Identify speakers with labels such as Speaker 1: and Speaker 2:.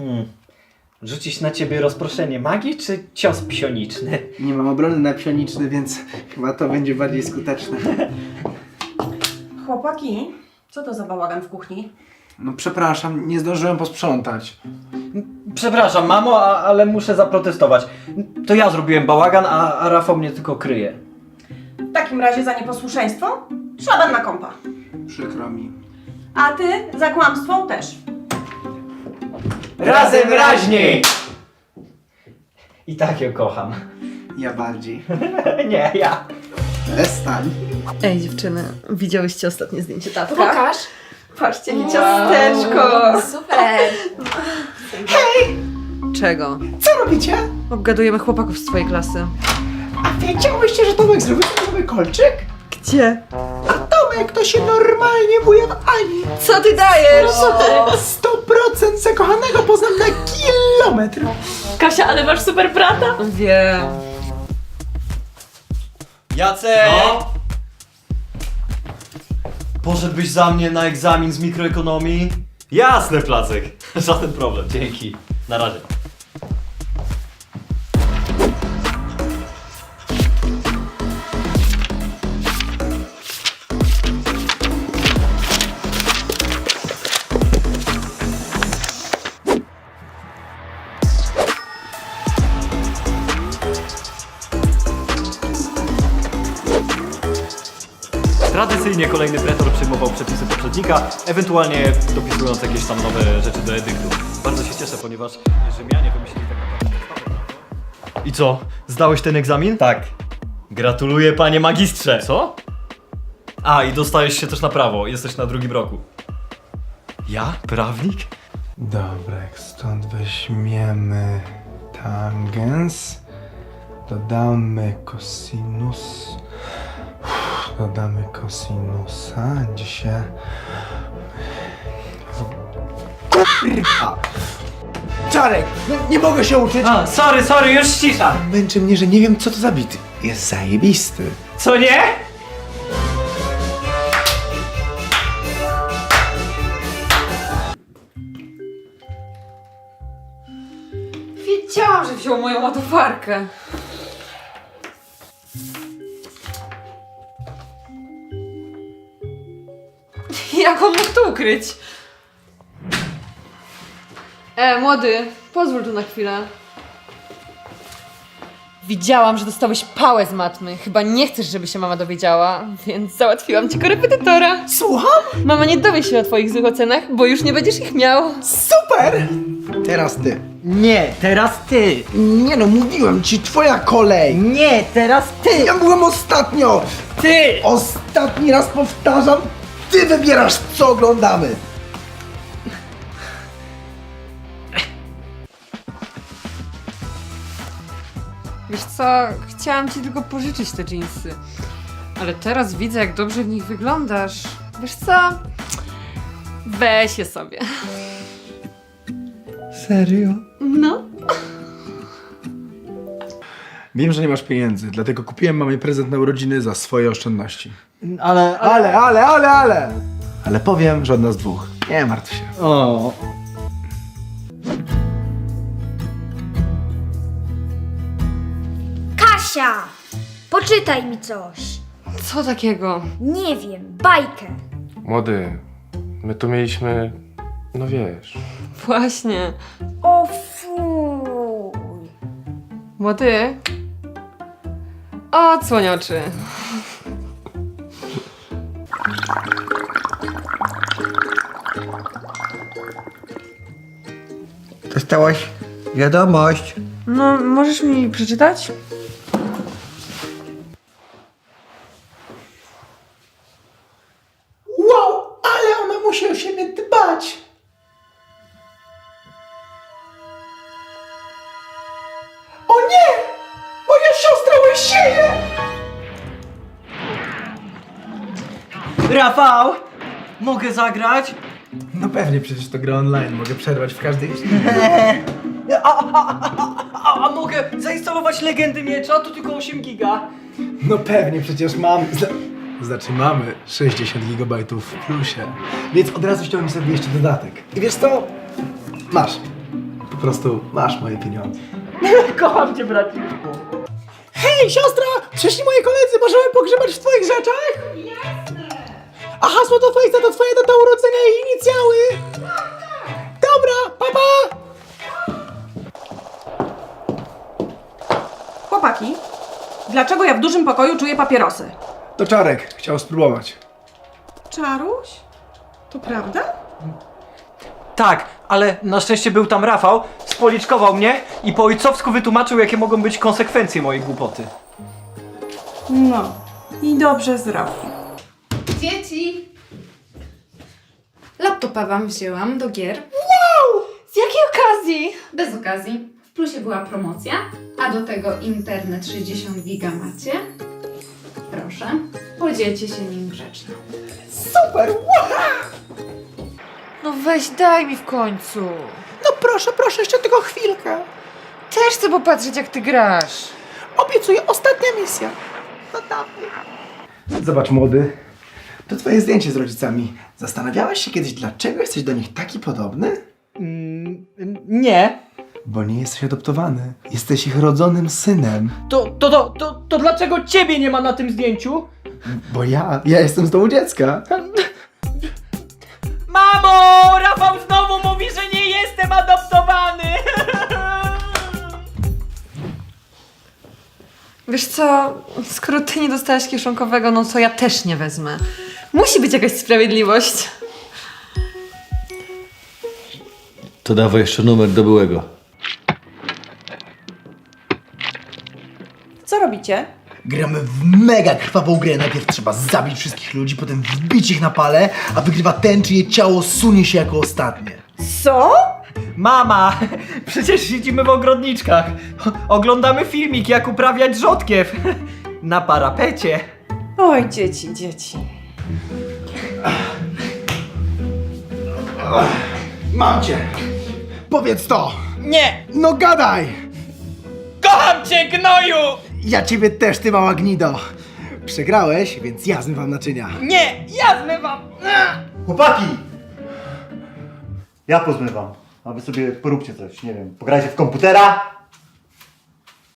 Speaker 1: Hmm. Rzucić na ciebie rozproszenie magii, czy cios psioniczny?
Speaker 2: Nie mam obrony na psioniczny, więc chyba to będzie bardziej skuteczne.
Speaker 3: Chłopaki, co to za bałagan w kuchni?
Speaker 2: No przepraszam, nie zdążyłem posprzątać.
Speaker 1: Przepraszam, mamo, a, ale muszę zaprotestować. To ja zrobiłem bałagan, a, a Rafał mnie tylko kryje.
Speaker 3: W takim razie za nieposłuszeństwo szlaban na kompa.
Speaker 2: Przykro mi.
Speaker 3: A ty za kłamstwo też.
Speaker 1: Razem raźniej! I tak ją kocham.
Speaker 2: Ja bardziej.
Speaker 1: Nie, ja.
Speaker 2: Przestań.
Speaker 4: Ej dziewczyny, widziałyście ostatnie zdjęcie tatka?
Speaker 5: Pokaż.
Speaker 4: Patrzcie, nie ciasteczko!
Speaker 5: Super.
Speaker 4: Czego?
Speaker 2: Co robicie?
Speaker 4: Obgadujemy chłopaków z twojej klasy.
Speaker 2: A wiedziałyście, że Tomek zrobił sobie nowy kolczyk?
Speaker 4: Gdzie?
Speaker 2: A Tomek to się normalnie buja w Ani.
Speaker 4: Co ty dajesz?
Speaker 2: 100% zakochanego poznam na kilometr.
Speaker 5: Kasia, ale masz super brata.
Speaker 4: Wiem.
Speaker 1: Jacek!
Speaker 6: No? Poszedłbyś za mnie na egzamin z mikroekonomii? Jasne, Placek. Żaden problem, dzięki. Na razie. Tradycyjnie kolejny pretor przyjmował przepisy poprzednika, ewentualnie dopisując jakieś tam nowe rzeczy do edyktu. Bardzo się cieszę, ponieważ Rzymianie wymyślili tak naprawdę podstawę prawo. I co? Zdałeś ten egzamin?
Speaker 1: Tak.
Speaker 6: Gratuluję, panie magistrze! Co? A, i dostajesz się też na prawo, jesteś na drugim roku. Ja? Prawnik?
Speaker 2: Dobra, jak stąd weźmiemy tangens, dodamy cosinus, dodamy cosinusa, gdzie się... Kurwa! Czarek, no nie mogę się uczyć!
Speaker 1: A, sorry, sorry, już cisza.
Speaker 2: Męczy mnie, że nie wiem co to za bit. Jest zajebisty.
Speaker 1: Co nie?
Speaker 4: Wiedziałam, że wziął moją ładowarkę. Jak on mógł to ukryć? E, młody, pozwól tu na chwilę. Widziałam, że dostałeś pałę z matmy. Chyba nie chcesz, żeby się mama dowiedziała, więc załatwiłam ci korepetytora.
Speaker 2: Słucham?
Speaker 4: Mama nie dowie się o twoich złych ocenach, bo już nie będziesz ich miał.
Speaker 2: Super! Teraz ty.
Speaker 1: Nie, teraz ty.
Speaker 2: Nie no, mówiłem ci, twoja kolej.
Speaker 1: Nie, teraz ty.
Speaker 2: Ja byłem ostatnio.
Speaker 1: Ty!
Speaker 2: Ostatni raz powtarzam, ty wybierasz co oglądamy.
Speaker 4: Wiesz co, chciałam ci tylko pożyczyć te dżinsy. Ale teraz widzę, jak dobrze w nich wyglądasz. Wiesz co? Weź je sobie.
Speaker 2: Serio?
Speaker 4: No.
Speaker 2: Wiem, że nie masz pieniędzy, dlatego kupiłem mamie prezent na urodziny za swoje oszczędności.
Speaker 1: Ale,
Speaker 2: Ale, ale, ale, ale! Ale powiem, że od nas dwóch. Nie martw się.
Speaker 1: O.
Speaker 7: Kasia! Poczytaj mi coś.
Speaker 4: Co takiego?
Speaker 7: Nie wiem, bajkę.
Speaker 8: Młody, my tu mieliśmy, no wiesz.
Speaker 4: Właśnie.
Speaker 7: O fuj.
Speaker 4: Młody. Odsłoń oczy.
Speaker 9: Dostałaś wiadomość.
Speaker 4: No, możesz mi przeczytać?
Speaker 1: Rafał! Mogę zagrać?
Speaker 2: No pewnie, przecież to gra online, mogę przerwać w każdej
Speaker 1: A, a, a, a, a mogę zainstalować Legendy Miecza? To tylko 8 giga.
Speaker 2: No pewnie, przecież mam... Zna- Znaczy mamy 60 GB w plusie, więc od razu ściągnij sobie jeszcze dodatek. I wiesz co? Masz. Po prostu masz moje pieniądze.
Speaker 6: Kocham cię, braciszku.
Speaker 2: Hej, siostra! Przyszli moi koledzy, możemy pogrzebać w twoich rzeczach? Jasne! A hasło do Face'a to twoje data urodzenia i inicjały! Dobra, papa!
Speaker 3: Chłopaki, dlaczego ja w dużym pokoju czuję papierosy?
Speaker 2: To Czarek, chciał spróbować.
Speaker 3: Czaruś? To prawda?
Speaker 1: Tak, ale na szczęście był tam Rafał, spoliczkował mnie i po ojcowsku wytłumaczył, jakie mogą być konsekwencje mojej głupoty.
Speaker 3: No. I dobrze zrobił.
Speaker 4: Dzieci! Laptopa wam wzięłam do gier. Wow! Z jakiej okazji? Bez okazji. W plusie była promocja, a do tego internet 60 giga macie. Proszę, podzielcie się nim grzeczno.
Speaker 2: Super!
Speaker 4: No weź daj mi w końcu.
Speaker 2: No proszę, proszę, jeszcze tylko chwilkę.
Speaker 4: Też chcę popatrzeć jak ty grasz.
Speaker 2: Obiecuję, ostatnia misja. No dawaj. Zobacz, młody. To twoje zdjęcie z rodzicami. Zastanawiałeś się kiedyś, dlaczego jesteś do nich taki podobny?
Speaker 1: Mm, nie.
Speaker 2: Bo nie jesteś adoptowany. Jesteś ich rodzonym synem.
Speaker 1: To, to, to, to, to dlaczego ciebie nie ma na tym zdjęciu?
Speaker 2: Bo ja, ja jestem z domu dziecka.
Speaker 1: Mamo! Rafał znowu mówi, że nie jestem adoptowany!
Speaker 4: Wiesz co, skoro ty nie dostałeś kieszonkowego, no to ja też nie wezmę. Musi być jakaś sprawiedliwość.
Speaker 10: To dawaj jeszcze numer do byłego.
Speaker 3: Co robicie?
Speaker 2: Gramy w mega krwawą grę. Najpierw trzeba zabić wszystkich ludzi, potem wbić ich na pale, a wygrywa ten, czyje ciało sunie się jako ostatnie.
Speaker 3: Co?
Speaker 1: Mama! Przecież siedzimy w ogrodniczkach. Oglądamy filmik, jak uprawiać rzodkiew. Na parapecie.
Speaker 3: Oj, dzieci, dzieci.
Speaker 2: Mam cię! Powiedz to!
Speaker 1: Nie!
Speaker 2: No gadaj!
Speaker 1: Kocham cię, gnoju!
Speaker 2: Ja ciebie też, ty mała gnido! Przegrałeś, więc ja zmywam naczynia.
Speaker 1: Nie! Ja zmywam!
Speaker 6: Chłopaki! Ja pozmywam. A wy sobie poróbcie coś, nie wiem, pograjcie w komputera,